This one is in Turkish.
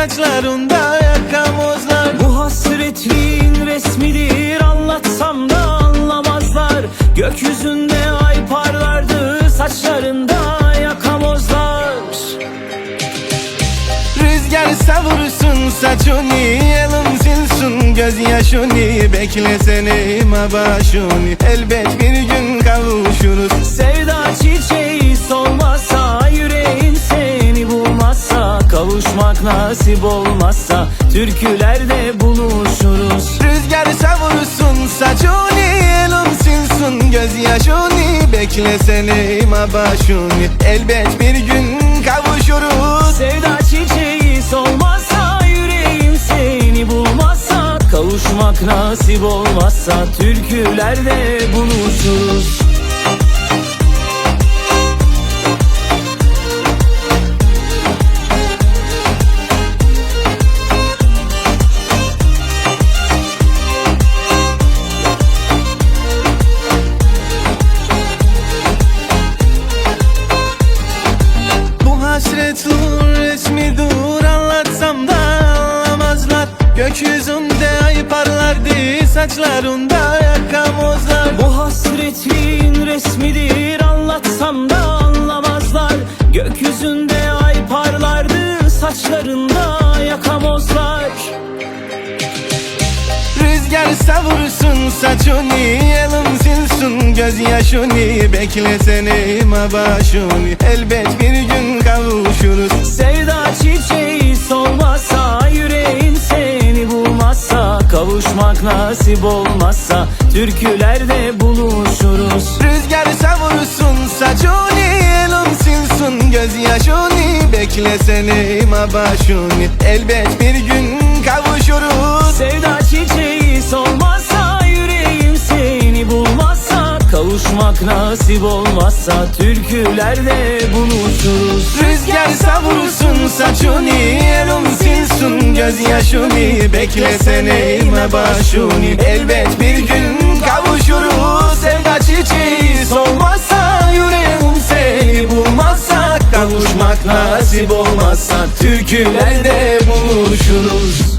saçlarında yakamozlar Bu hasretliğin resmidir anlatsam da anlamazlar. Gökyüzünde ay parlardı saçlarında yakamozlar Rüzgar savursun saçını Elim silsin. Gözyaşını Beklesene başını Elbet bir gün kavuşuruz. Sevda çiçeği solmazsa Nasip olmazsa Türkülerde buluşuruz. Rüzgar savursun saçını Elim silsin gözyaşını Beklesene başını Elbet bir gün kavuşuruz. Sevda çiçeği solmazsa Yüreğin seni bulmazsa Kavuşmak nasip olmazsa Türkülerde buluşuruz Gökyüzünde ay parlardı saçlarında yakamozlar Bu hasretliğin resmidir anlatsam da anlamazlar. Gökyüzünde ay parlardı saçlarında yakamozlar Rüzgar savursun saçını Elim silsin. Gözyaşını Beklesene başını Elbet bir gün kavuşuruz Nasip olmazsa Türkülerde buluşuruz. Rüzgar savursun saçını Elim silsin gözyaşını Beklesene başını Elbet bir gün kavuşuruz. Sevda çiçeği solmazsa Yüreğin seni bulmazsa Kavuşmak nasip olmazsa Türkülerde buluşuruz. Rüzgar savursun saçını Elim silsin gözyaşını Beklesene başını Elbet bir gün kavuşuruz Sevda çiçeği. Solmazsa Yüreğim seni bulmazsa Kavuşmak nasip olmazsa Türkülerde buluşuruz